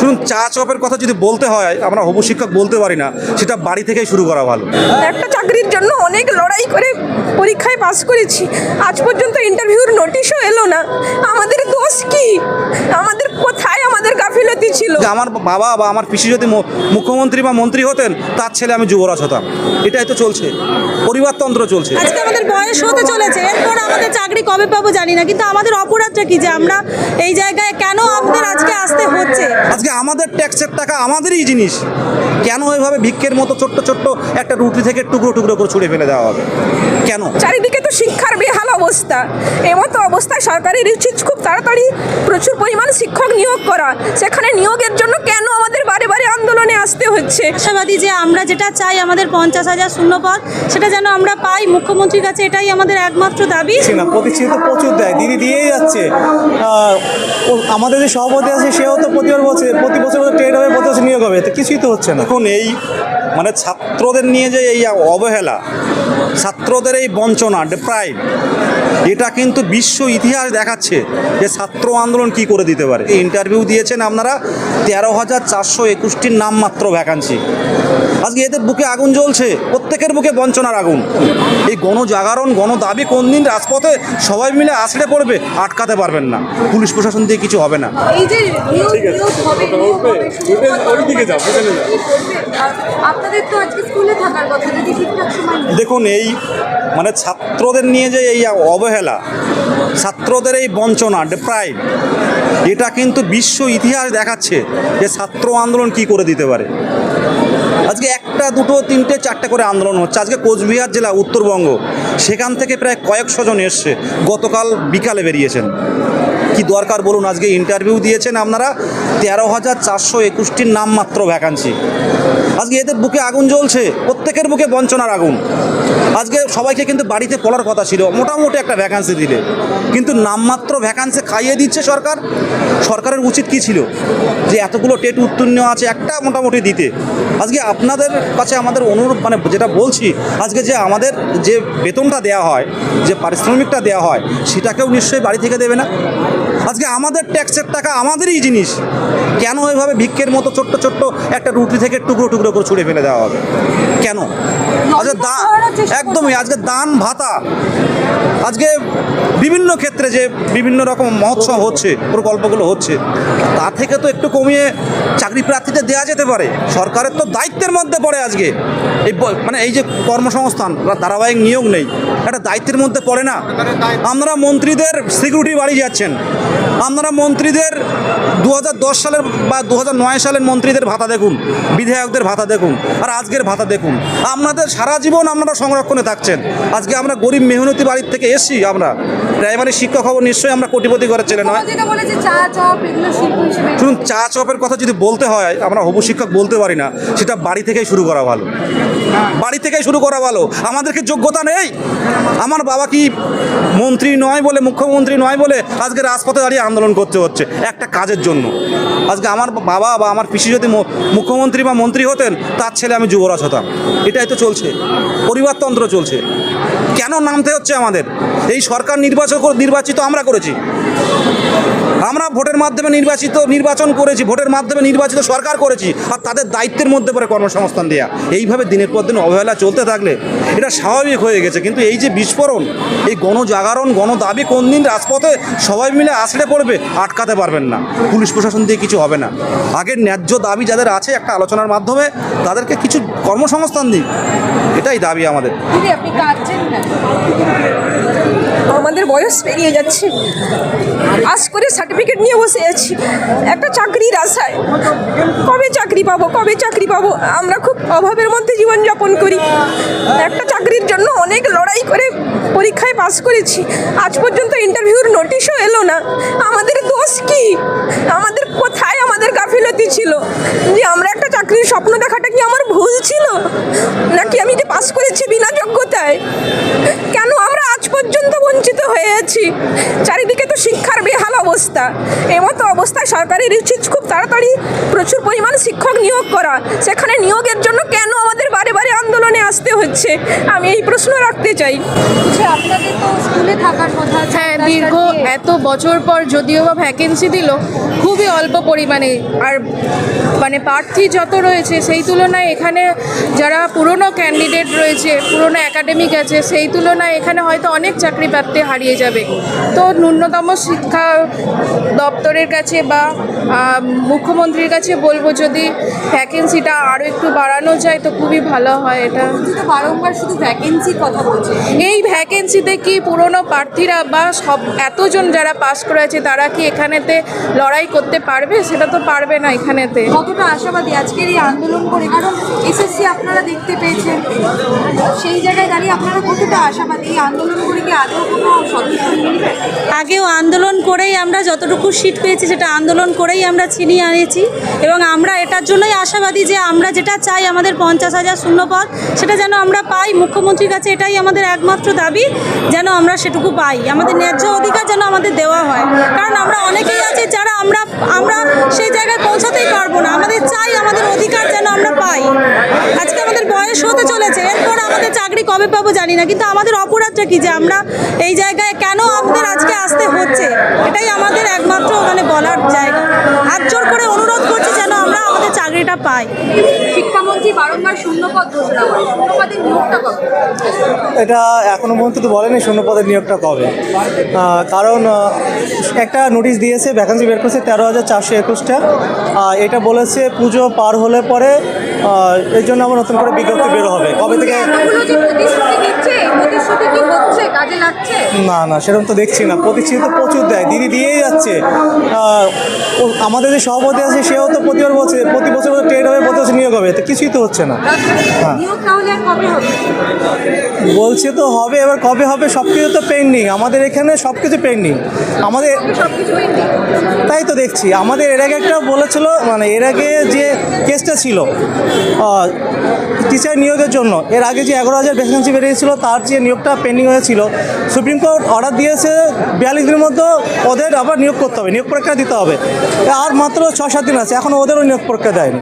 শুনুন, চা চপের কথা যদি বলতে হয়, আমরা হবু শিক্ষক বলতে পারি না, সেটা বাড়ি থেকেই শুরু করা ভালো। একটা চাকরির জন্য অনেক লড়াই করে পরীক্ষায় পাস করেছি। আজ পর্যন্ত ইন্টারভিউর নোটিশও এলো না। আমাদের দোষ কি? আমাদের কোথায় আমাদের গাফিলতি ছিল যে আমার বাবা বা আমার পিসি যদি মুখ্যমন্ত্রী বা মন্ত্রী হতেন তার ছেলে আমি যুবরাজ হতাম। এটাই তো চলছে। পরিবারতন্ত্র চলছে। আজকে আমাদের বয়স হতে চলেছে এরপর আমাদের চাকরি কবে পাবো জানি না কিন্তু আমাদের অপরাধটা কি যে আমরা এই জায়গায় কেন আমাদের আজকে আসতে হচ্ছে? আজকে আমাদের ট্যাক্সের টাকা আমাদেরই জিনিস। কেন এভাবে ভিক্ষের মতো ছোট্ট ছোট্ট একটা রুটি থেকে টুকরো টুকরো করে ছুঁড়ে ফেলে দেওয়া হবে? কেন? চারিদিকে তো শিক্ষার বেহাল অবস্থা। এমতো অবস্থায় সরকারের উচিত খুব তাড়াতাড়ি প্রচুর পরিমাণ শিক্ষক নিয়োগ করা সেখানে নিয়োগের জন্য কেন আমাদের বারে বারে আন্দোলনে আসতে হচ্ছে? আশাবাদী যে আমরা যেটা চাই আমাদের পঞ্চাশ হাজার শূন্যপদ সেটা যেন আমরা পাই। মুখ্যমন্ত্রীর কাছে এটাই আমাদের একমাত্র দাবি। না প্রতিশ্রুতি তো প্রচুর দেয় দিদি দিয়েই যাচ্ছে। ও- আমাদের যে সভাপতি আছে সেও তো প্রতি বছর প্রতি বছর ট্রেড হবে প্রতি বছর নিয়োগ হবে তো কিছুই তো হচ্ছে না। এখন এই মানে ছাত্রদের নিয়ে যে এই অবহেলা ছাত্রদের এই বঞ্চনা ডিপ্রাইভ এটা কিন্তু বিশ্ব ইতিহাস দেখাচ্ছে যে ছাত্র আন্দোলন কি করে দিতে পারে। ইন্টারভিউ দিয়েছেন আপনারা তেরো হাজার চারশো একুশটির নামমাত্র ভ্যাকান্সি আজকে এদের বুকে আগুন জ্বলছে প্রত্যেকের বুকে বঞ্চনার আগুন। এই গণজাগরণ গণদাবি কোন দিন রাজপথে সবাই মিলে আছড়ে পড়বে আটকাতে পারবেন না। পুলিশ প্রশাসন দিয়ে কিছু হবে না। এই যে দেখুন, এই মানে ছাত্রদের নিয়ে যে এই অবহেলা, ছাত্রদের এই বঞ্চনা ডিপ্রাইভ এটা কিন্তু বিশ্ব ইতিহাস দেখাচ্ছে যে ছাত্র আন্দোলন কি করে দিতে পারে। আজকে একটা, দুটো, তিনটে, চারটে করে আন্দোলন হচ্ছে। আজকে কোচবিহার জেলা, উত্তরবঙ্গ, সেখান থেকে প্রায় কয়েকশো জন এসছে। গতকাল বিকালে বেরিয়েছেন। কি দরকার বলুন? আজকে ইন্টারভিউ দিয়েছেন আপনারা। তেরো হাজার চারশো একুশটির নামমাত্র ভ্যাকান্সি আজকে এদের বুকে আগুন জ্বলছে। প্রত্যেকের বুকে বঞ্চনার আগুন। আজকে সবাইকে কিন্তু বাড়িতে পড়ার কথা ছিল। মোটামুটি একটা ভ্যাকান্সি দিলে। কিন্তু নামমাত্র ভ্যাকান্সি খাইয়ে দিচ্ছে সরকার। সরকারের উচিত কি ছিল? যে এতগুলো টেট উত্তীর্ণ আছে একটা মোটামুটি দিতে। আজকে আপনাদের কাছে আমাদের অনুরোধ মানে যেটা বলছি, আজকে যে আমাদের যে বেতনটা দেওয়া হয়, যে পারিশ্রমিকটা দেওয়া হয়, সেটাকেও নিশ্চয়ই বাড়ি থেকে দেবে না? আজকে আমাদের ট্যাক্সের টাকা আমাদেরই জিনিস। কেন এভাবে ভিক্ষের মতো ছোট্ট ছোট্ট একটা রুটি থেকে টুকরো টুকরো করে ছুঁড়ে ফেলে দেওয়া হবে? কেন? আজকে দা একদমই আজকে দান ভাতা। আজকে বিভিন্ন ক্ষেত্রে যে বিভিন্ন রকম মহোৎসব হচ্ছে প্রকল্পগুলো হচ্ছে তা থেকে তো একটু কমিয়ে চাকরি প্রার্থীদের দেওয়া যেতে পারে। সরকারের তো দায়িত্বের মধ্যে পড়ে আজকে। এই মানে এই যে কর্মসংস্থান বা ধারাবাহিক নিয়োগ নেই একটা দায়িত্বের মধ্যে পড়ে না। আপনারা মন্ত্রীদের সিকিউরিটি বাড়ি যাচ্ছেন। আপনারা মন্ত্রীদের দু হাজার দশ সালের বা দু হাজার নয় সালের মন্ত্রীদের ভাতা দেখুন, বিধায়কদের ভাতা দেখুন আর আজকের ভাতা দেখুন। আপনাদের সারা জীবন আপনারা সংরক্ষণে থাকছেন। আজকে আমরা গরিব মেহনতি বাড়ির থেকে এসি আমরা। প্রাইমারি শিক্ষক হব নিশ্চয়ই আমরা কোটিপতি ঘরের ছেলে নয়। শুনুন চা চপের কথা যদি বলতে হয় আমরা হবু শিক্ষক বলতে পারি না সেটা বাড়ি থেকেই শুরু করা ভালো। বাড়ি থেকেই শুরু করা ভালো। আমাদেরকে যোগ্যতা নেই? আমার বাবা কি মন্ত্রী নয় বলে মুখ্যমন্ত্রী নয় বলে আজকে রাজপথে দাঁড়িয়ে আন্দোলন করতে হচ্ছে? একটা কাজের জন্য। আজকে আমার বাবা বা আমার পিসি যদি মুখ্যমন্ত্রী বা মন্ত্রী হতেন তার ছেলে আমি যুবরাজ হতাম। এটাই তো চলছে। পরিবারতন্ত্র চলছে। কেন নামতে হচ্ছে আমাদের? এই সরকার নির্বাচন করে- নির্বাচিত আমরা করেছি। আমরা ভোটের মাধ্যমে নির্বাচিত, নির্বাচন করেছি, ভোটের মাধ্যমে নির্বাচিত সরকার করেছি, আর তাদের দায়িত্বের মধ্যে পড়ে কর্মসংস্থান দেওয়া এইভাবে দিনের পর দিন অবহেলা চলতে থাকলে এটা স্বাভাবিক হয়ে গেছে। কিন্তু এই যে বিস্ফোরণ, এই গণজাগরণ, গণদাবি কোন দিন রাজপথে সবাই মিলে আসলে পড়বে, আটকাতে পারবেন না। পুলিশ প্রশাসন দিয়ে কিছু হবে না। আগের ন্যায্য দাবি যাদের আছে একটা আলোচনার মাধ্যমে তাদেরকে কিছু কর্মসংস্থান দিই এটাই দাবি আমাদের। আমাদের বয়স পেরিয়ে যাচ্ছে। আজ করে সার্টিফিকেট নিয়ে বসে আছি। একটা চাকরির আশায়। কবে চাকরি পাবো, কবে চাকরি পাবো? আমরা খুব অভাবের মধ্যে জীবনযাপন করি। একটা চাকরির জন্য অনেক লড়াই করে পরীক্ষায় পাস করেছি। আজ পর্যন্ত ইন্টারভিউর নোটিশও এলো না। আমাদের দোষ কি? আমাদের কোথায় আমাদের গাফিলতি ছিল? যে আমরা একটা চাকরির স্বপ্ন দেখাটা কি আমার ভুল ছিল? নাকি আমি যে পাস করেছি বিনা যোগ্যতায়? কেন আমরা বঞ্চিত হয়ে আছি চারিদিকে তো বেহাল অবস্থা। এমতো অবস্থায় সরকারের উচিত খুব তাড়াতাড়ি প্রচুর পরিমাণ শিক্ষক নিয়োগ করা। সেখানে নিয়োগের জন্য কেন আমাদের বারে বারে আন্দোলনে আসতে হচ্ছে? আমি এই প্রশ্ন রাখতে চাই। আপনাদের তো স্কুলে থাকার কথা হ্যাঁ দীর্ঘ এত বছর পর যদিও বা ভ্যাকেন্সি দিল খুবই অল্প পরিমাণে। আর মানে প্রার্থী যত রয়েছে সেই তুলনায় এখানে যারা পুরনো ক্যান্ডিডেট রয়েছে পুরনো একাডেমিক আছে সেই তুলনায় এখানে হয়তো অনেক চাকরি প্রাপ্তি হারিয়ে যাবে। তো ন্যূনতম শিক্ষা দপ্তরের কাছে বা মুখ্যমন্ত্রীর কাছে বলব যদি ভ্যাকেন্সিটা আরও একটু বাড়ানো যায় তো খুবই ভালো হয় এটা। বারংবার শুধু ভ্যাকেন্সির কথা বলছে। এই ভ্যাকেন্সিতে কি পুরনো প্রার্থীরা বা সব এতজন যারা পাস করে আছে তারা কি এখানেতে লড়াই করতে পারবে? সেটা তো পারবে না এখানেতে। কতটা আশাবাদী? আজকের এই আন্দোলন করে কারণ এসএসসি আপনারা দেখতে পেয়েছেন। সেই জায়গায় দাঁড়িয়ে আপনারা কতটা আশাবাদী? এই আন্দোলন করে কি আদৌ কোনো সদস্য আগেও আন্দোলন করেই আমরা যতটুকু সিট পেয়েছি সেটা আন্দোলন করেই আমরা ছিনিয়ে আনেছি এবং আমরা এটার জন্যই আশাবাদী যে আমরা যেটা চাই আমাদের পঞ্চাশ হাজার শূন্যপদ, সেটা যেন আমরা পাই। মুখ্যমন্ত্রীর কাছে এটাই আমাদের একমাত্র দাবি, যেন আমরা সেটুকু পাই। আমাদের ন্যায্য অধিকার যেন আমাদের দেওয়া হয়। কারণ আমরা অনেকেই আছে যারা আমরা আমরা সেই জায়গায় পৌঁছাতেই পারব না। আমাদের চাই আমাদের অধিকার যেন আমরা পাই। আজকে আমাদের বয়স হতে চলেছে, এরপর আমাদের চাকরি কবে পাবো জানি না। কিন্তু আমাদের অপরাধটা কি যে আমরা এই জায়গায় কেন আমাদের আজকে হচ্ছে এটাই আমাদের একমাত্র মানে বলার জায়গা। হাত জোর করে অনুরোধ করছি যেন আমরা আমাদের চাকরিটা পাই। শিক্ষামন্ত্রী বারংবার শূন্যপদ ঘোষণা করে শূন্যপদের নিয়োগটা কবে? এটা এখনও পর্যন্ত তো বলেনি শূন্যপদের নিয়োগটা কবে। কারণ একটা নোটিশ দিয়েছে ভ্যাকান্সি বের করছে তেরো হাজার চারশো একুশটা। এটা বলেছে পুজো পার হলে পরে এর জন্য আবার নতুন করে বিজ্ঞপ্তি বের হবে। কবে থেকে এতগুলো যে প্রতিশ্রুতি দিচ্ছে এই প্রতিশ্রুতি কি হচ্ছে কাজে লাগছে না না সেরকম তো দেখছি না। প্রতিশ্রুতি তো প্রচুর দেয়। দিদি দিয়েই যাচ্ছে। আমাদের যে সভাপতি আছে সেও তো প্রতিবার বলছে প্রতি বছর ট্রেড হবে প্রতি বছর নিয়োগ হবে। তো কিছুই তো হচ্ছে না। হ্যাঁ। বলছে তো হবে এবার কবে হবে সব কিছু তো পেন্ডিং আমাদের এখানে সব কিছু পেন্ডিং আমাদের তাই তো দেখছি। আমাদের এর আগে একটা বলেছিল মানে এর আগে যে কেসটা ছিল টিচার নিয়োগের জন্য এর আগে যে এগারো হাজার ভ্যাকেন্সি বেরিয়েছিল তার যে নিয়োগটা পেন্ডিং হয়েছিল সুপ্রিম কোর্ট অর্ডার দিয়েছে বিয়াল্লিশ দিনের মধ্যে ওদের আবার নিয়োগ করতে হবে, নিয়োগ পরীক্ষা দিতে হবে। আর মাত্র ছ সাত দিন আছে এখন ওদেরও নিয়োগ পরীক্ষা দেয়নি।